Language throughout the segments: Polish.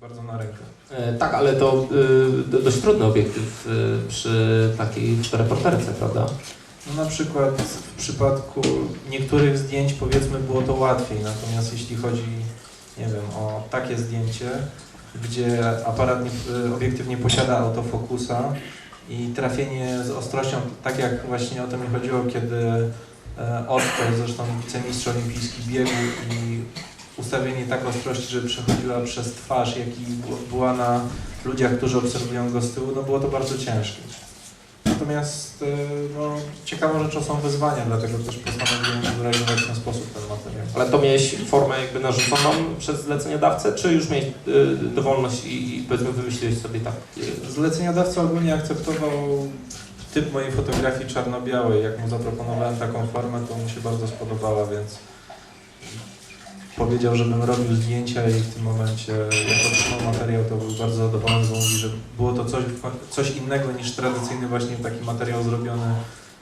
Bardzo na rękę. E, Tak, ale to y, do- dość trudny obiektyw y, przy takiej reporterce, prawda? No na przykład w przypadku niektórych zdjęć powiedzmy było to łatwiej, natomiast jeśli chodzi, nie wiem, o takie zdjęcie, gdzie aparat, nie, obiektyw nie posiada autofokusa i trafienie z ostrością, tak jak właśnie o to mi chodziło, kiedy Oskar, zresztą wicemistrz olimpijski, biegł i ustawienie tak ostrości, żeby przechodziła przez twarz, jak i była na ludziach, którzy obserwują go z tyłu, no było to bardzo ciężkie. Natomiast e, no, ciekawą rzeczą są wyzwania, dlatego też postanowiłem zrealizować w ten sposób ten materiał. Ale to miałeś formę jakby narzuconą przez zleceniodawcę, czy już miałeś y, dowolność i, powiedzmy wymyśliłeś sobie tak? y, Zleceniodawca ogólnie akceptował typ mojej fotografii czarno-białej. Jak mu zaproponowałem taką formę, to mu się bardzo spodobała, więc powiedział, żebym robił zdjęcia i w tym momencie, jak otrzymał materiał, to był bardzo zadowolony, bo mówi, że było to coś, coś innego niż tradycyjny właśnie taki materiał zrobiony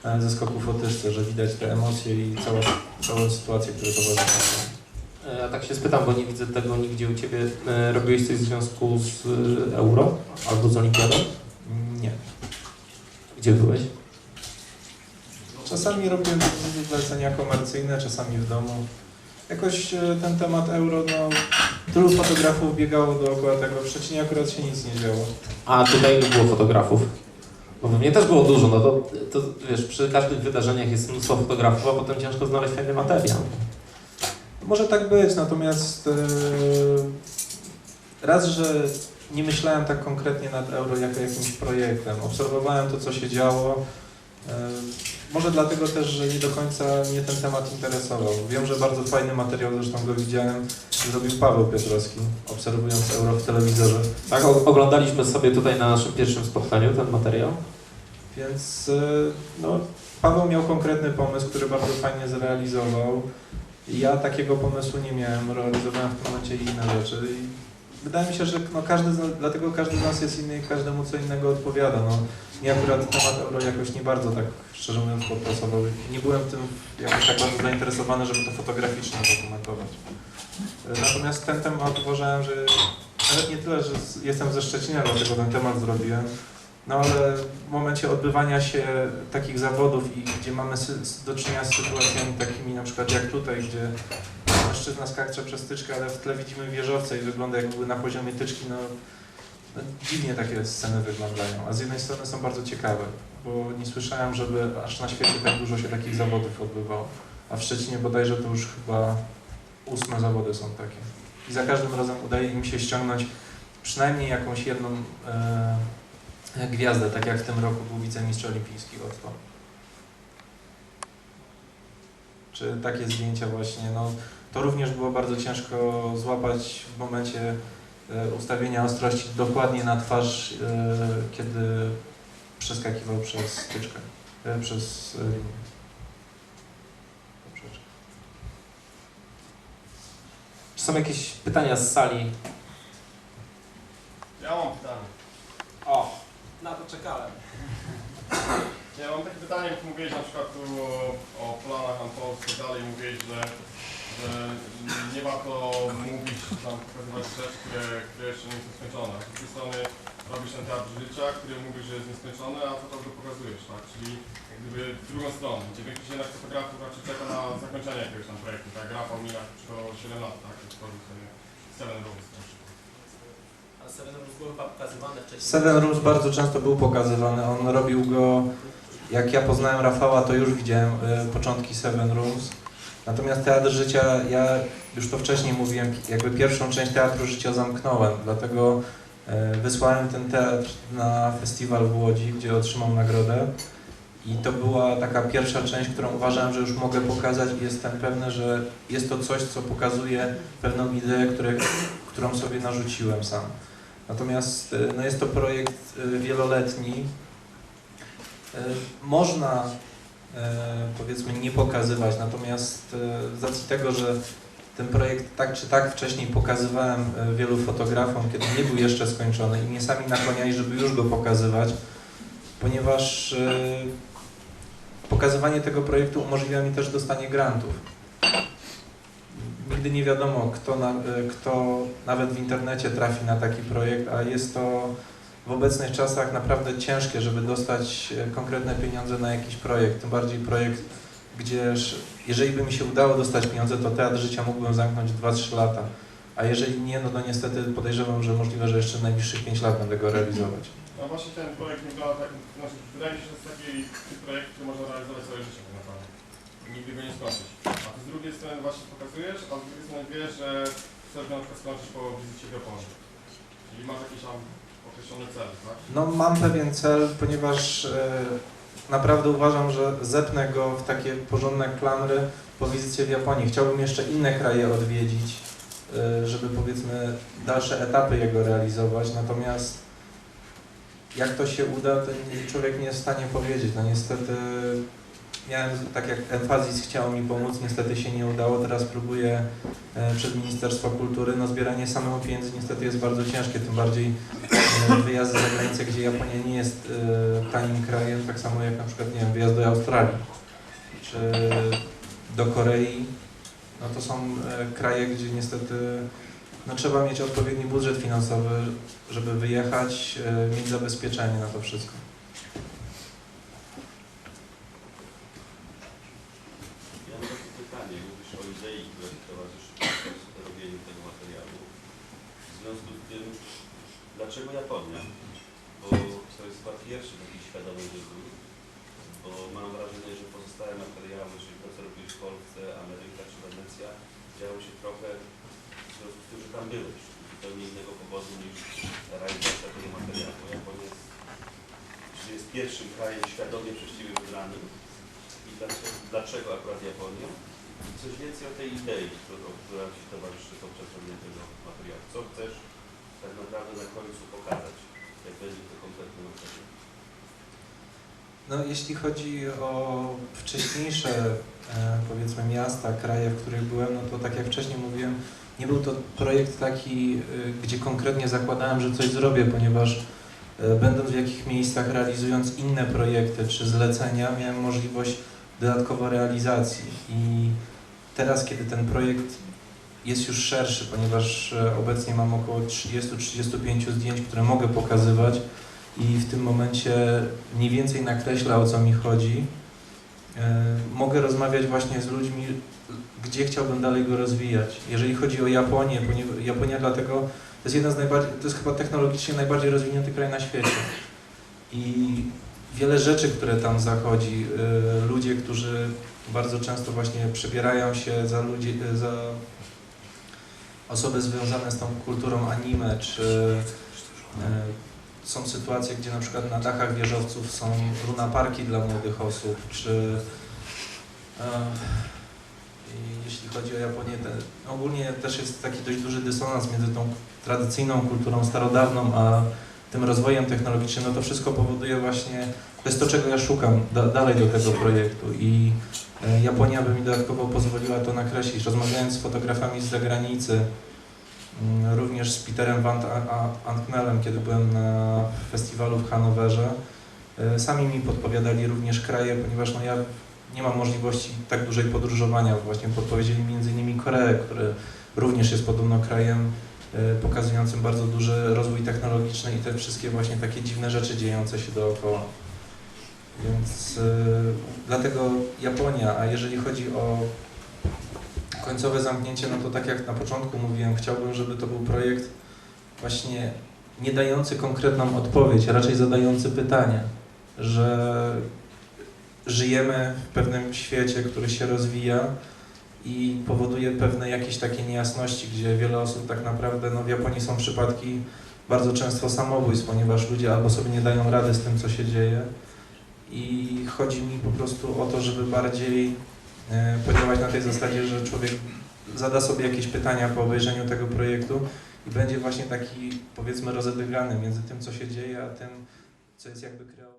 e, ze skoku fotyczce, że widać te emocje i całą, całą sytuację, które towarzyszą. E, Ja tak się spytam, bo nie widzę tego nigdzie u Ciebie. E, Robiłeś coś w związku z euro albo z olimpiadą? Nie. Gdzie byłeś? Czasami robię zlecenia komercyjne, czasami w domu. Jakoś e, ten temat euro, no, tylu fotografów biegało dookoła tego, w Szczecinie akurat się nic nie działo. A tutaj nie było fotografów. Bo mnie też było dużo, no to, to wiesz, przy każdych wydarzeniach jest mnóstwo fotografów, a potem ciężko znaleźć fajny materiał. Może tak być, natomiast e, raz, że nie myślałem tak konkretnie nad euro jako jakimś projektem. Obserwowałem to, co się działo. Może dlatego też, że nie do końca mnie ten temat interesował. Wiem, że bardzo fajny materiał, zresztą go widziałem, zrobił Paweł Piotrowski, obserwując euro w telewizorze. Tak, oglądaliśmy sobie tutaj na naszym pierwszym spotkaniu ten materiał. Więc e, no, Paweł miał konkretny pomysł, który bardzo fajnie zrealizował. Ja takiego pomysłu nie miałem, realizowałem w tym momencie inne rzeczy. Wydaje mi się, że no, każdy dlatego każdy z nas jest inny i każdemu co innego odpowiada. No, mnie akurat temat euro jakoś nie bardzo tak, szczerze mówiąc, podpasował. Nie byłem tym jakoś tak bardzo zainteresowany, żeby to fotograficznie dokumentować. E, Natomiast ten temat uważałem, że nawet nie tyle, że jestem ze Szczecina, dlatego ten temat zrobiłem, no ale w momencie odbywania się takich zawodów i gdzie mamy do czynienia z sytuacjami takimi na przykład jak tutaj, gdzie mężczyzna skacze przez tyczkę, ale w tle widzimy wieżowce i wygląda jakby na poziomie tyczki, no, no dziwnie takie sceny wyglądają. A z jednej strony są bardzo ciekawe, bo nie słyszałem, żeby aż na świecie tak dużo się takich zawodów odbywało. A w Szczecinie bodajże to już chyba ósme zawody są takie. I za każdym razem udaje im się ściągnąć przynajmniej jakąś jedną e, gwiazdę, tak jak w tym roku był wicemistrz olimpijski Otto. Czy takie zdjęcia właśnie, no to również było bardzo ciężko złapać w momencie e, ustawienia ostrości dokładnie na twarz, e, kiedy przeskakiwał przez styczkę, e, przez linię. Czy są jakieś pytania z sali? Ja mam pytanie. O, na to czekałem. Ja mam takie pytanie, jak mówiłeś na przykład tu o, o planach i tak dalej, mówiłeś, że, że nie warto mówić, tam pokazywać rzeczy, które, które jeszcze nie są skończone. Z drugiej strony robisz ten teatr życia, który mówisz, że jest nieskończony, a co to pokazujesz, tak? Czyli jak gdyby w drugą stronę, gdzie większość jednak fotografów raczej czeka na zakończenie jakiegoś tam projektu, tak? Rafał Milak przyszło 7 lat, tak? Jak tworzył sobie Seven Rooms. A Seven Rooms były chyba pokazywane wcześniej. Seven Rooms bardzo często był pokazywany. On robił go, jak ja poznałem Rafała, to już widziałem e, początki Seven Rooms. Natomiast Teatr Życia, ja już to wcześniej mówiłem, jakby pierwszą część Teatru Życia zamknąłem, dlatego e, wysłałem ten teatr na festiwal w Łodzi, gdzie otrzymał nagrodę. I to była taka pierwsza część, którą uważałem, że już mogę pokazać i jestem pewny, że jest to coś, co pokazuje pewną ideę, które, którą sobie narzuciłem sam. Natomiast e, no jest to projekt e, wieloletni. Można powiedzmy nie pokazywać, natomiast e, z racji tego, że ten projekt tak czy tak wcześniej pokazywałem e, wielu fotografom, kiedy nie był jeszcze skończony i mnie sami nakłaniali, żeby już go pokazywać, ponieważ e, pokazywanie tego projektu umożliwia mi też dostanie grantów. Nigdy nie wiadomo, kto, na, kto nawet w internecie trafi na taki projekt, a jest to w obecnych czasach naprawdę ciężkie, żeby dostać e, konkretne pieniądze na jakiś projekt. Tym bardziej projekt, gdzież jeżeli by mi się udało dostać pieniądze, to Teatr Życia mógłbym zamknąć 2-3 lata. A jeżeli nie, no to niestety podejrzewam, że możliwe, że jeszcze najbliższych 5 lat będę go realizować. No właśnie ten projekt nie wygląda tak, znaczy, wydaje mi się, że to jest taki projekt, który można realizować całe życie tak naprawdę. Nigdy go nie skończyć. A ty z drugiej strony właśnie pokazujesz, a z drugiej strony wiesz, że chcesz na przykład skończyć po wizycie w Japonii. Czyli masz jakiś tam określony cel, tak? No mam pewien cel, ponieważ e, naprawdę uważam, że zepnę go w takie porządne klamry po wizycie w Japonii. Chciałbym jeszcze inne kraje odwiedzić, e, żeby powiedzmy dalsze etapy jego realizować, natomiast jak to się uda, to człowiek nie jest w stanie powiedzieć. No niestety miałem, tak jak Emfazis chciał mi pomóc, niestety się nie udało, teraz próbuję e, przez Ministerstwo Kultury. No zbieranie samemu pieniędzy niestety jest bardzo ciężkie, tym bardziej e, wyjazdy za granicę, gdzie Japonia nie jest e, tanim krajem, tak samo jak na przykład, nie wiem, wyjazd do Australii czy do Korei, no to są kraje, gdzie niestety no, trzeba mieć odpowiedni budżet finansowy, żeby wyjechać, mieć zabezpieczenie na to wszystko. Ja mam takie pytanie. Mówisz o idei, która towarzyszy Państwu robieniu tego materiału. W związku z tym, dlaczego Japonia? Bo to jest chyba pierwszy taki świadomy wybór, bo mam wrażenie, że pozostałe materiały, czyli to, co robisz w Polsce, Ameryka czy Wenecja, działo się trochę w związku z tym, że tam byłeś. Zupełnie innego powodu niż realizacja tego materiału. Japonia jest, jest pierwszym krajem świadomie przez Ciebie wybranym. I dlaczego, dlaczego akurat Japonia? I coś więcej o tej idei, która Ci towarzyszy podczas robienia tego materiału. Co chcesz tak naprawdę na końcu pokazać, jak będzie to kompletny materiał? No, jeśli chodzi o wcześniejsze, e, powiedzmy, miasta, kraje, w których byłem, no to tak jak wcześniej mówiłem, nie był to projekt taki, e, gdzie konkretnie zakładałem, że coś zrobię, ponieważ e, będąc w jakich miejscach, realizując inne projekty czy zlecenia, miałem możliwość dodatkowo realizacji. I teraz, kiedy ten projekt jest już szerszy, ponieważ e, obecnie mam około 30-35 zdjęć, które mogę pokazywać, i w tym momencie mniej więcej nakreśla o co mi chodzi. E, Mogę rozmawiać właśnie z ludźmi, gdzie chciałbym dalej go rozwijać. Jeżeli chodzi o Japonię, ponieważ Japonia dlatego to jest jedna z najbardziej, to jest chyba technologicznie najbardziej rozwinięty kraj na świecie. I wiele rzeczy, które tam zachodzi, e, ludzie, którzy bardzo często właśnie przebierają się za ludzi, za osoby związane z tą kulturą anime, czy e, są sytuacje, gdzie na przykład na dachach wieżowców są lunaparki dla młodych osób, czy e, jeśli chodzi o Japonię, ogólnie też jest taki dość duży dysonans między tą tradycyjną kulturą starodawną, a tym rozwojem technologicznym, no to wszystko powoduje właśnie, to jest to, czego ja szukam da, dalej do tego projektu i e, Japonia by mi dodatkowo pozwoliła to nakreślić. Rozmawiając z fotografami z zagranicy, Mm, również z Peterem Van Antnelem, kiedy byłem na festiwalu w Hanowerze. E, Sami mi podpowiadali również kraje, ponieważ no ja nie mam możliwości tak dużej podróżowania. Właśnie podpowiedzieli mi między innymi Koreę, który również jest podobno krajem e, pokazującym bardzo duży rozwój technologiczny i te wszystkie właśnie takie dziwne rzeczy dziejące się dookoła. Więc e, dlatego Japonia, a jeżeli chodzi o końcowe zamknięcie, no to tak jak na początku mówiłem, chciałbym, żeby to był projekt właśnie nie dający konkretną odpowiedź, raczej zadający pytania, że żyjemy w pewnym świecie, który się rozwija i powoduje pewne jakieś takie niejasności, gdzie wiele osób tak naprawdę, no w Japonii są przypadki bardzo często samobójstw, ponieważ ludzie albo sobie nie dają rady z tym, co się dzieje i chodzi mi po prostu o to, żeby bardziej e, podziałać na tej zasadzie, że człowiek zada sobie jakieś pytania po obejrzeniu tego projektu i będzie właśnie taki, powiedzmy, rozedygrany między tym, co się dzieje, a tym, co jest jakby kreowane.